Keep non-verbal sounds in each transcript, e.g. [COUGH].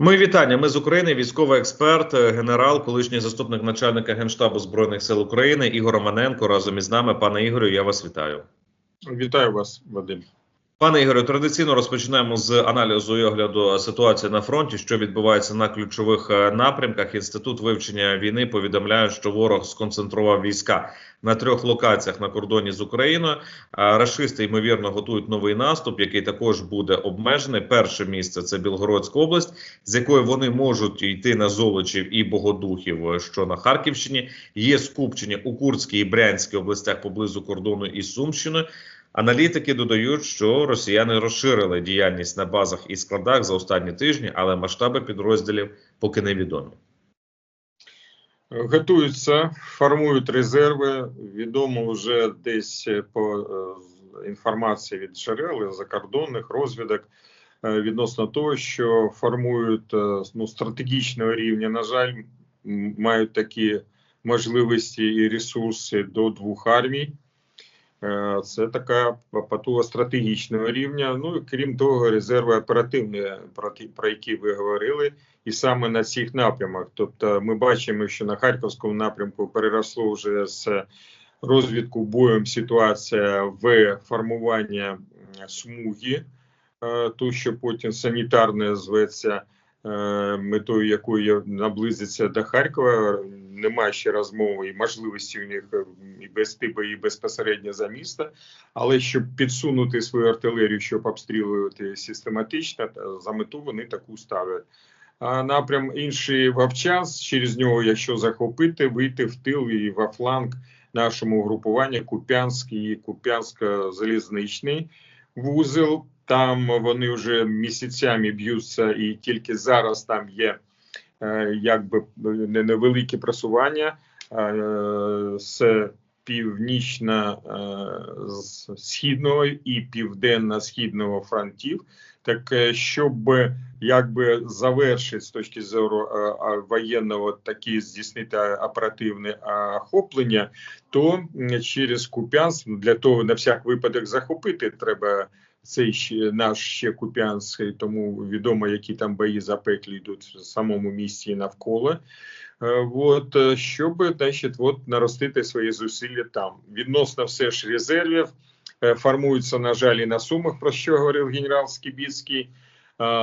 Ми вітання. Ми з України. Військовий експерт, е, генерал, колишній заступник начальника генштабу збройних сил України Ігор Романенко. Разом із нами, пане Ігорю. Я вас вітаю. Вітаю вас, Вадим. Пане Ігорю, традиційно розпочинаємо з аналізу і огляду ситуації на фронті, що відбувається на ключових е, напрямках. Інститут вивчення війни повідомляє, що ворог сконцентрував війська на трьох локаціях на кордоні з Україною. А Рашисти ймовірно готують новий наступ, який також буде обмежений. Перше місце це Білгородська область, з якої вони можуть йти на Золочів і Богодухів, е, що на Харківщині. Є скупчення у Курській і Брянській областях поблизу кордону із Сумщиною. Аналітики додають, що росіяни розширили діяльність на базах і складах за останні тижні, але масштаби підрозділів поки невідомі. Готуються, формують резерви. Відомо вже десь по е, інформації від джерел закордонних розвідок е, відносно того, що формують е, ну, стратегічного рівня. На жаль, мають такі можливості і ресурси до двох армій. Е, Це така потуга стратегічного рівня. Ну і крім того, резерви оперативні, про які ви говорили, і саме на цих напрямах. Тобто, ми бачимо, що на харківському напрямку переросло вже з розвідку боєм ситуація в формування смуги, е, то що потім санітарне зветься. Е, Метою якої наблизиться до Харкова, немає ще розмови і можливості у них е, і без типу, і безпосередньо за місто, але щоб підсунути свою артилерію, щоб обстрілювати систематично, за мету вони таку ставлять. А напрям інший Вовчанськ, через нього, якщо захопити, вийти в тил і во фланг нашому групуванню Куп'янськ і Куп'янсько-залізничний вузел. Там вони вже місяцями б'ються, і тільки зараз там є е, якби не- невелике просування е, північно е, з східного і південно-східного фронтів. Так щоб якби завершити з точки зору воєнного такі здійснити оперативне охоплення, то через Куп'янськ для того на всяк випадок захопити треба цей наш ще Куп'янський, тому відомо, які там бої запеклі йдуть в самому місті і навколо. Е, От е, щоб значить, от наростити свої зусилля там відносно все ж резервів. е, Формуються, на жаль, і на сумах, про що говорив генерал Скібіцький,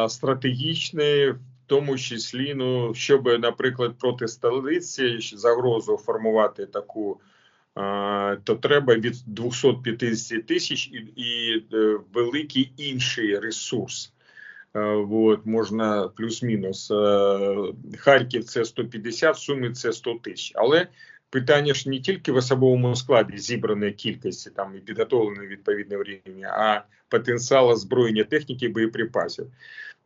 стратегічний, в тому числі, ну щоб, наприклад, проти столиці загрозу формувати таку, то треба від 250 тисяч і, і е, великий інший ресурс. Е, Вот, можна плюс-мінус. Е, Харків це 150, Суми це 100 тисяч. Але питання ж не тільки в особовому складі зібраної кількості там і підготовленої відповідного рівня, а потенціал озброєння техніки боєприпасів.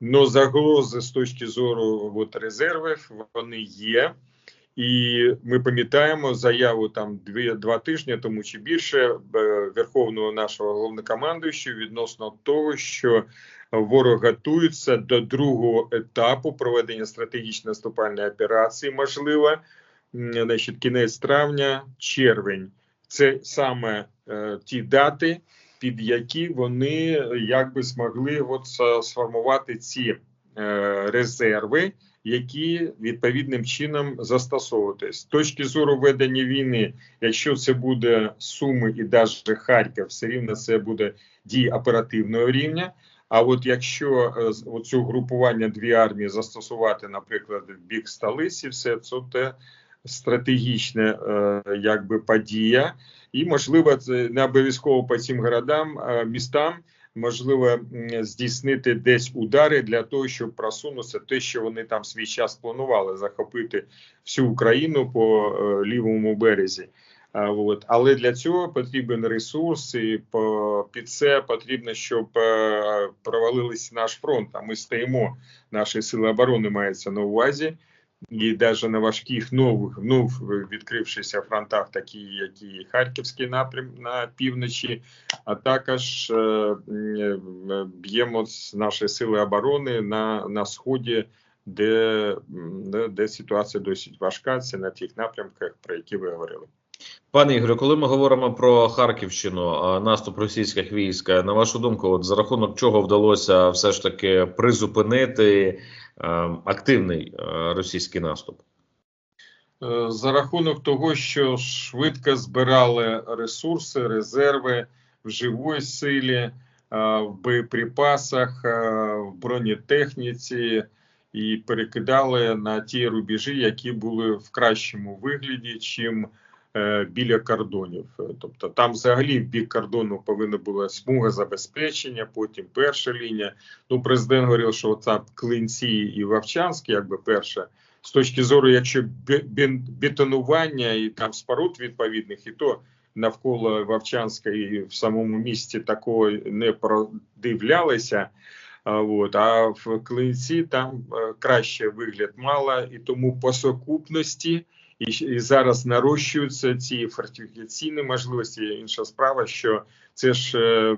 Но загрози з точки зору от, резервів вони є. І ми пам'ятаємо заяву там дві два тижні тому чи більше е, верховного нашого головнокомандуючого відносно того, що ворог готується до другого етапу проведення стратегічної наступальної операції. Можливо, значить, кінець травня, червень. Це саме е, ті дати, під які вони якби змогли от сформувати ці е, резерви, які відповідним чином застосовуватись з точки зору ведення війни. Якщо це буде Суми і навіть Харків, все рівно це буде дії оперативного рівня. А от якщо е, з- групування дві армії застосувати, наприклад, в бік столиці, все це те стратегічна е, якби подія, і можливо, це не обов'язково по цим городам, е, містам. Можливо, здійснити десь удари для того, щоб просунутися те, що вони там свій час планували захопити всю Україну по е, лівому березі. От. Але для цього потрібен ресурс, і під це потрібно, щоб е, провалились наш фронт. А ми стоїмо, наші сили оборони мається на увазі. І навіть на важких нових вновь відкрившися фронтах, такі як і Харківський напрям на півночі, а також е, е, б'ємо з наші сили оборони на, на сході, де, де ситуація досить важка. Це на тих напрямках, про які ви говорили. Пане Ігорю, коли ми говоримо про Харківщину, наступ російських військ, на вашу думку, от за рахунок чого вдалося все ж таки призупинити активний е, російський наступ? Е, За рахунок того, що швидко збирали ресурси, резерви в живій силі, е, в боєприпасах, в бронетехніці і перекидали на ті рубежі, які були в кращому вигляді, чим біля кордонів. Е, Тобто там взагалі в бік кордону повинна була смуга забезпечення, потім перша лінія. Ну, президент говорив, що оця клинці і Вовчанськ, якби перша. З точки зору, якщо бе- бетонування і там споруд відповідних, і то навколо Вовчанська і в самому місті такого не продивлялися. А, от, а в клинці там е, краще вигляд мала, і тому по сукупності і, і зараз нарощуються ці фортифікаційні можливості. Інша справа, що це ж е,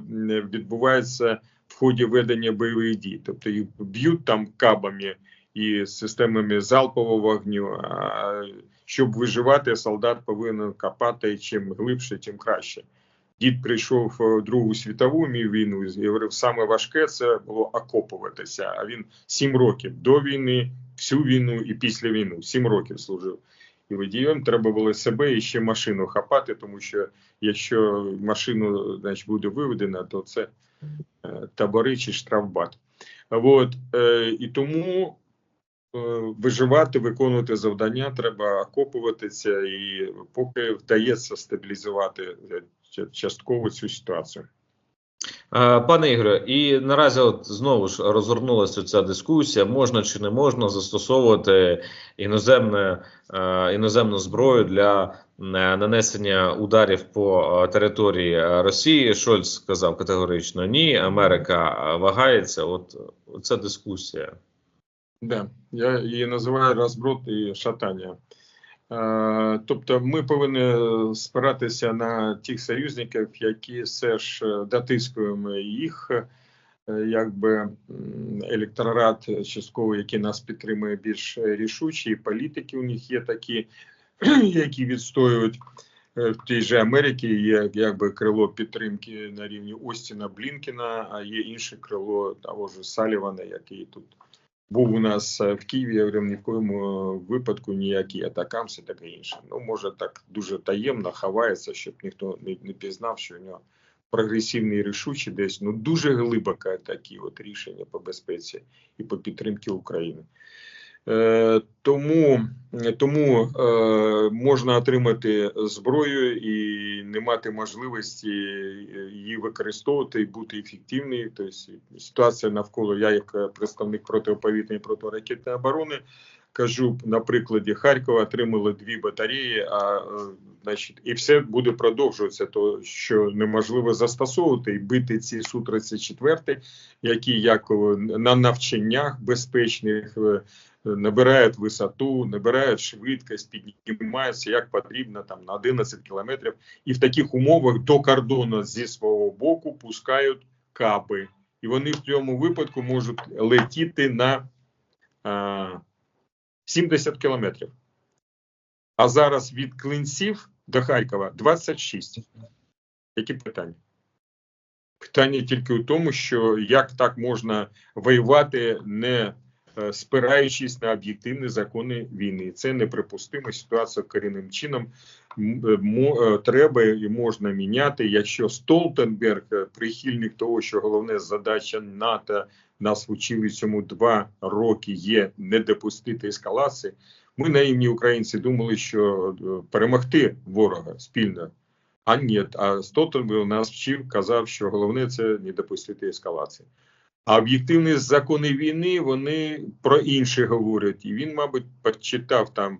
відбувається в ході ведення бойових дій, тобто їх б'ють там кабами і системами залпового вогню. А щоб виживати, солдат повинен копати чим глибше, тим краще. Дід прийшов в Другу світову війну і говорив, саме важке це було окопуватися. А він сім років до війни, всю війну і після війни, сім років служив. І водієм треба було себе і ще машину хапати, тому що якщо машину значить, буде виведена, то це е, табори чи штрафбат. От, е, і тому е, виживати, виконувати завдання, треба окопуватися, і поки вдається стабілізувати частково цю ситуацію. Е, Пане Ігоре, і наразі от знову ж розгорнулася ця дискусія: можна чи не можна застосовувати іноземне, е, іноземну зброю для е, нанесення ударів по території Росії. Шольц сказав категорично ні. Америка вагається. От ця дискусія. Да, я її називаю розброд і шатання. Е, Тобто ми повинні спиратися на тих союзників, які все ж е, дотискуємо їх, е, якби електорат частково, який нас підтримує більш рішучі, політики у них є такі, [CLEARS THROAT] які відстоюють. В тій же Америці є якби крило підтримки на рівні Остіна Блінкіна, а є інше крило того ж Салівана, який тут був у нас е, в Києві, я говорю, ні в коєму випадку ніякі атакамси, таке інше. Ну, може, так дуже таємно ховається, щоб ніхто не, не пізнав, що у нього прогресивні рішучі десь ну дуже глибоко такі от рішення по безпеці і по підтримці України. Е, тому тому е, можна отримати зброю і не мати можливості її використовувати і бути ефективною. Тобто ситуація навколо я, як представник протиповітряної протиракетної оборони, кажу на прикладі Харкова, отримали дві батареї, а е, значить, і все буде продовжуватися, то що неможливо застосовувати і бити ці су 34 які як е, на навчаннях безпечних. Набирають висоту, набирають швидкість, піднімаються як потрібно там на 11 кілометрів, і в таких умовах до кордону зі свого боку пускають каби, і вони в цьому випадку можуть летіти на а, 70 кілометрів. А зараз від клинців до Харкова 26. Які питання? Питання тільки в тому, що як так можна воювати не спираючись на об'єктивні закони війни. Це неприпустима ситуація корінним чином. Е, е, Треба і можна міняти. Якщо Столтенберг е, прихильник того, що головна задача НАТО нас вчили цьому два роки є не допустити ескалації. Ми наївні українці думали, що е, перемогти ворога спільно. А ні, а Столтенберг нас вчив, казав, що головне це не допустити ескалації. А об'єктивні закони війни вони про інше говорять. І він, мабуть, почитав там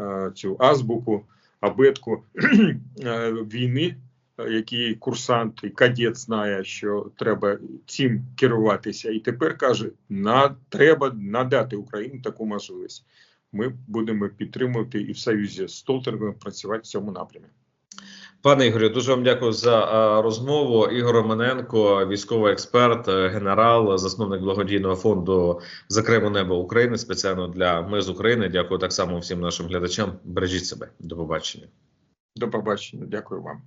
е, цю азбуку, абетку [CLEARS THROAT] е, війни, який курсант і кадет знає, що треба цим керуватися. І тепер каже: на треба надати Україні таку можливість. Ми будемо підтримувати і в союзі з Столтенбергом працювати в цьому напрямі. Пане Ігорю, дуже вам дякую за е, розмову. Ігор Романенко, військовий експерт, е, генерал, засновник благодійного фонду Закремо небо України спеціально для ми з України. Дякую так само всім нашим глядачам. Бережіть себе. До побачення. До побачення. Дякую вам.